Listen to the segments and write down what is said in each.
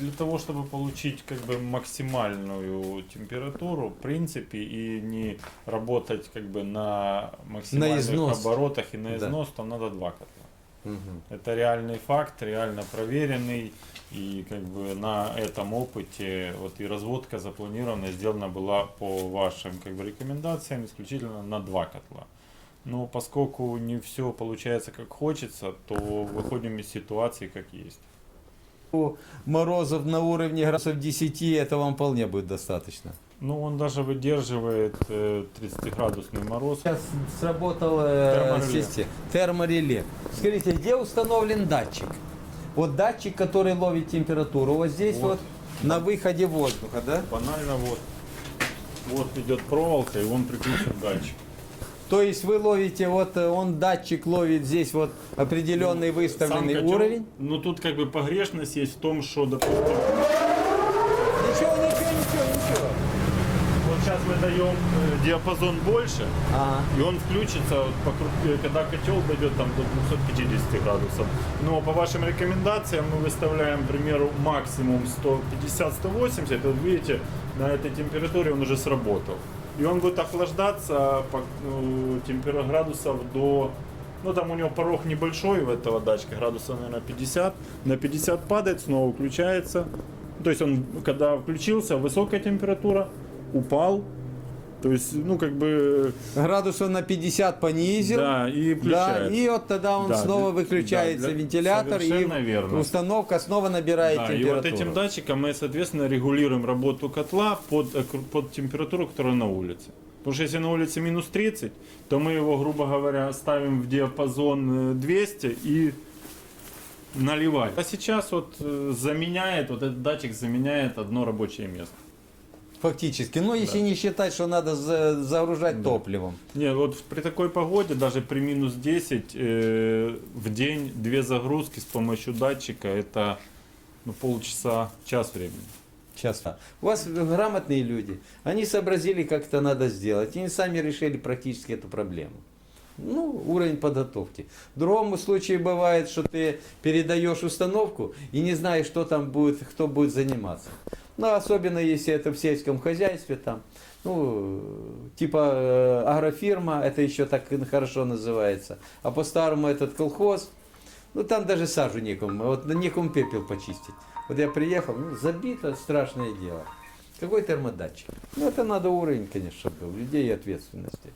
для того, чтобы получить как бы максимальную температуру, в принципе, и не работать как бы на максимальных износ. оборотах и на Да. износ, то надо два котла. Мгм. Это реальный факт, реально проверенный, и как бы на этом опыте вот и разводка запланирована, сделана была по вашим как бы рекомендациям исключительно на два котла. Но поскольку не все получается как хочется, то выходим из ситуации как есть. Морозов на уровне градусов 10, это вам вполне будет достаточно. Ну, он даже выдерживает э, 30-градусный мороз. Сейчас сработал э, Термореле. термореле. Скажите, где установлен датчик? Вот датчик, который ловит температуру. Вот здесь вот, Вот. на выходе воздуха, да? Банально вот. Вот идет проволока, и он приключен датчик. То есть вы ловите, вот э, он датчик ловит здесь вот определенный выставленный Сам котел- уровень. Ну, тут как бы погрешность есть в том, что, допустим, Ничего, ничего, ничего, ничего. вот сейчас мы даем э, диапазон больше, Ага. и он включится, вот по кру- э, когда котел дойдет там до 250 градусов. Но по вашим рекомендациям мы выставляем, к примеру, максимум 150-180. Вот видите, на этой температуре он уже сработал. И он будет охлаждаться по ну, температуре градусов до... Ну, там у него порог небольшой у этого датчика, градусов, наверное, 50. На 50 падает, снова включается. То есть он, когда включился, высокая температура, упал. То есть, ну, как бы... Градусов на 50 понизил. Да, и Да, включается. и вот тогда он Да, снова выключается да, для- вентилятор и верно. установка снова набирает Да, и температуру. вот этим датчиком мы, соответственно, регулируем работу котла под, э, под температуру, которая на улице. Потому что если на улице минус 30, то мы его, грубо говоря, ставим в диапазон э, 200 и наливаем. А сейчас вот э, заменяет, вот этот датчик заменяет одно рабочее место. Фактически. Ну, если не считать, что надо за- загружать топливом. Не, вот в- при такой погоде, даже при минус 10, э, в день две загрузки с помощью датчика, это ну, полчаса, час времени. Часто. У вас грамотные люди. Они сообразили, как это надо сделать. И они сами решили практически эту проблему. Ну, уровень подготовки. В другом случае бывает, что ты передаешь установку и не знаешь, что там будет, кто будет заниматься. Ну, особенно если это в сельском хозяйстве, там, ну, типа э, агрофирма, это еще так хорошо называется. А по-старому этот колхоз, ну там даже сажу некому, вот некому пепел почистить. Вот я приехал, ну, забито страшное дело. Какой термодатчик? Ну это надо уровень, конечно, был, людей и ответственности.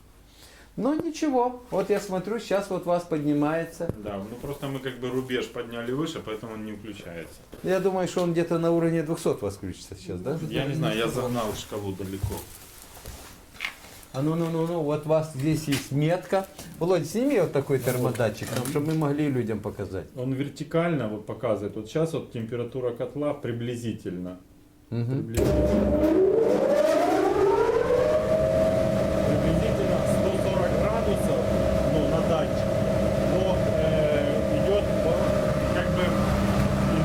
Но ничего, вот я смотрю, сейчас вот вас поднимается. Да, ну просто мы как бы рубеж подняли выше, поэтому он не включается. Я думаю, что он где-то на уровне 200 вас включится сейчас, да? Я не знаю, я загнал шкалу далеко. А ну, ну, ну, ну, вот у вас здесь есть метка. Володь, сними вот такой термодатчик, чтобы мы могли людям показать. Он вертикально вот показывает. Вот сейчас вот температура котла приблизительно. Мгм. Приблизительно. Приблизительно 140 градусов ну, на датчике. Но э, идет по- как бы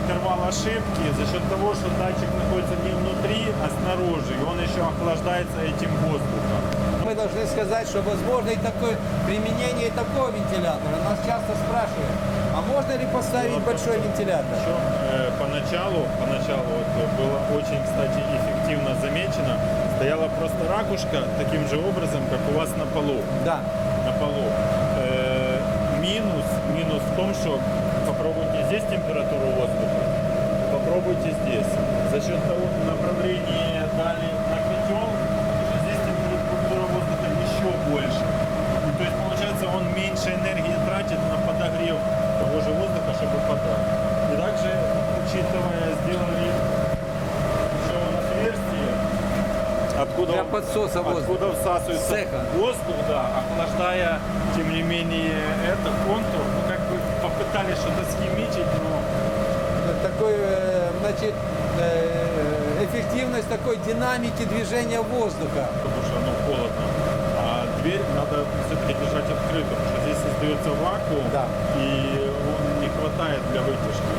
интервал ошибки за счет того, что датчик находится не внутри, а снаружи. И он еще охлаждается этим воздухом. Мы должны сказать, что возможно и такое применение и такого вентилятора. Нас часто спрашивают, а можно ли поставить Вот большой вентилятор? Еще э, поначалу, поначалу вот, э, было очень, кстати, эффективно замечено. Стояла просто ракушка таким же образом, как у вас на полу. Да. На полу. Э, минус, минус в том, что попробуйте здесь температуру воздуха, того направления дали на котел, здесь температура воздуха еще больше. Ну, то есть получается он меньше энергии тратит на подогрев того же воздуха, чтобы подать. И также, учитывая, сделали еще отверстие, откуда, Для подсоса воздуха. откуда всасывается Цеха. воздух, да, охлаждая, тем не менее, это контур, ну как бы попытались что-то схимичить, но Такой, э, значит, э, эффективность такой динамики движения воздуха. потому что оно холодно. А дверь надо все-таки держать открытой, потому что здесь создается вакуум, Да. и он не хватает для вытяжки.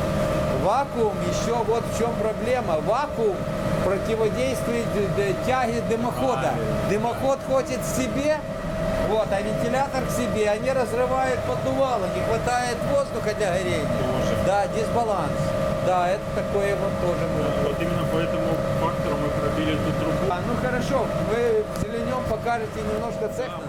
Вакуум, еще вот в чем проблема. Вакуум противодействует тяге дымохода. Правильно. Дымоход хочет себе, вот, а вентилятор к себе. Они разрывают поддувало, не хватает воздуха для горения. Тоже. Да, дисбаланс. Да, это такое вот тоже может быть. Вот именно по этому фактору мы пробили эту трубу. А, ну хорошо, вы зеленем покажете немножко цех. Да,